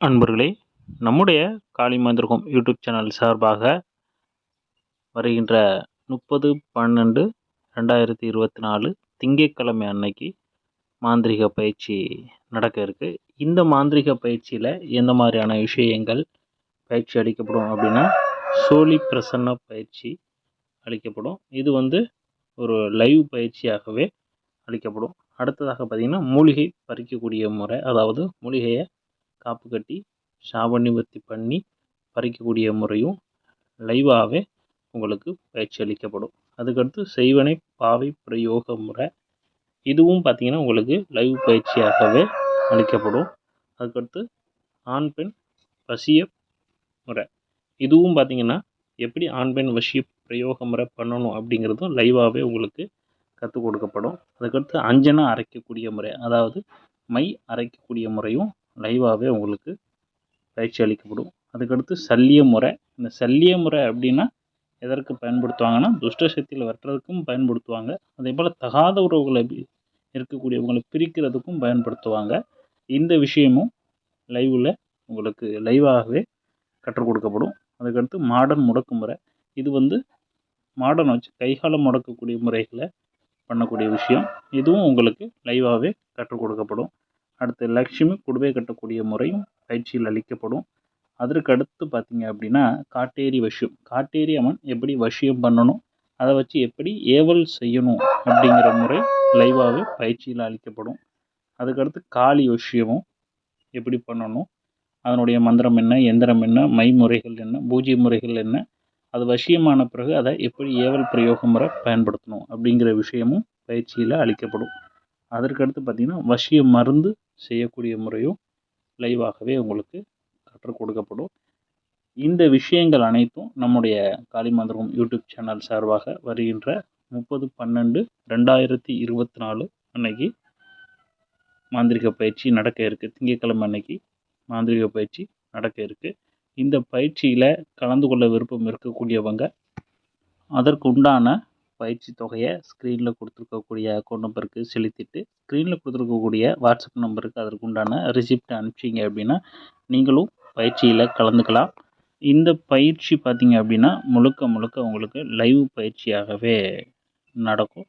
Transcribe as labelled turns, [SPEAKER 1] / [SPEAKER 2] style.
[SPEAKER 1] அன்பர்களே நம்முடைய காளிமந்திரகம் YouTube channel சார்பாக வருகின்ற முப்பது பன்னெண்டு ரெண்டாயிரத்தி இருபத்தி நாலு திங்கட்கிழமை அன்னைக்கு மாந்திரிக பயிற்சி நடக்க இருக்குது இந்த மாந்திரிக பயிற்சியில் எந்த மாதிரியான விஷயங்கள் பயிற்சி அளிக்கப்படும் அப்படின்னா சோழி பிரசன்ன பயிற்சி அளிக்கப்படும். இது வந்து ஒரு லைவ் பயிற்சியாகவே அளிக்கப்படும். அடுத்ததாக பார்த்திங்கன்னா மூலிகை பறிக்கக்கூடிய முறை அதாவது மூலிகையை காப்பு கட்டி சாப நிவர்த்தி பண்ணி பறிக்கக்கூடிய முறையும் லைவாகவே உங்களுக்கு பயிற்சி அளிக்கப்படும். அதுக்கடுத்து செய்வனை பாவை பிரயோக முறை. இதுவும் பார்த்திங்கன்னா உங்களுக்கு லைவ் பயிற்சியாகவே அளிக்கப்படும். அதுக்கடுத்து ஆண் பெண் வசிய முறை. இதுவும் பார்த்திங்கன்னா எப்படி ஆண் பெண் வசிய பிரயோக முறை பண்ணணும் அப்படிங்கிறதும் லைவாகவே உங்களுக்கு கற்றுக் கொடுக்கப்படும். அதுக்கடுத்து அஞ்சனா அரைக்கக்கூடிய முறை அதாவது மை அரைக்கக்கூடிய முறையும் லைவாகவே உங்களுக்கு பயிற்சி அளிக்கப்படும். அதுக்கடுத்து சல்லிய முறை. இந்த சல்லிய முறை அப்படின்னா எதற்கு பயன்படுத்துவாங்கன்னா துஷ்ட சக்தியில் வெட்டுறதுக்கும் பயன்படுத்துவாங்க. அதே போல் தகாத உறவுகளை இருக்கக்கூடியவங்களை பிரிக்கிறதுக்கும் பயன்படுத்துவாங்க. இந்த விஷயமும் லைவில் உங்களுக்கு லைவாகவே கற்றுக் கொடுக்கப்படும். அதுக்கடுத்து மாடர்ன் முடக்கு முறை. இது வந்து மாடர்ன் வச்சு கைகாலம் முடக்கக்கூடிய முறைகளை பண்ணக்கூடிய விஷயம். இதுவும் உங்களுக்கு லைவாகவே கற்றுக் கொடுக்கப்படும். அடுத்து லக்ஷ்மி குடுவை கட்டக்கூடிய முறையும் பயிற்சியில் அளிக்கப்படும். அதற்கு அடுத்து பார்த்தீங்க அப்படின்னா காட்டேரி வசியம் காட்டேரி அம்மன் எப்படி வசியம் பண்ணணும்? அதை வச்சு எப்படி ஏவல் செய்யணும் அப்படிங்கிற முறை லைவாகவே பயிற்சியில் அளிக்கப்படும். அதுக்கடுத்து காளி வஷ்யமும் எப்படி பண்ணணும்? அதனுடைய மந்திரம் என்ன? எந்திரம் என்ன? மை முறைகள் என்ன? பூஜை முறைகள் என்ன? அது வசியமான பிறகு அதை எப்படி ஏவல் பிரயோக முறை பயன்படுத்தணும் அப்படிங்கிற விஷயமும் பயிற்சியில் அளிக்கப்படும். அதற்கடுத்து பார்த்திங்கன்னா வசிய மருந்து செய்யக்கூடிய முறையும் லைவாகவே உங்களுக்கு கற்றுக் கொடுக்கப்படும். இந்த விஷயங்கள் அனைத்தும் நம்முடைய காளிமந்திரம் யூடியூப் சேனல் சார்பாக வருகின்ற முப்பது பன்னெண்டு ரெண்டாயிரத்தி இருபத்தி நாலு அன்னைக்கு மாந்திரிக பயிற்சி நடக்க இருக்குது திங்கட்கிழமை அன்னைக்கு மாந்திரிக பயிற்சி நடக்க இருக்குது இந்த பயிற்சியில் கலந்து கொள்ள விருப்பம் இருக்கக்கூடியவங்க அதற்கு உண்டான பயிற்சி தொகையை ஸ்க்ரீனில் கொடுத்துருக்கக்கூடிய அக்கௌண்ட் நம்பருக்கு செலுத்திட்டு ஸ்க்ரீனில் கொடுத்துருக்கக்கூடிய வாட்ஸ்அப் நம்பருக்கு அதற்கு உண்டான ரிசிப்ட் அனுப்பிச்சிங்க அப்படின்னா நீங்களும் பயிற்சியில் கலந்துக்கலாம். இந்த பயிற்சி பார்த்தீங்க அப்படின்னா முழுக்க முழுக்க உங்களுக்கு லைவ் பயிற்சியாகவே நடக்கும்.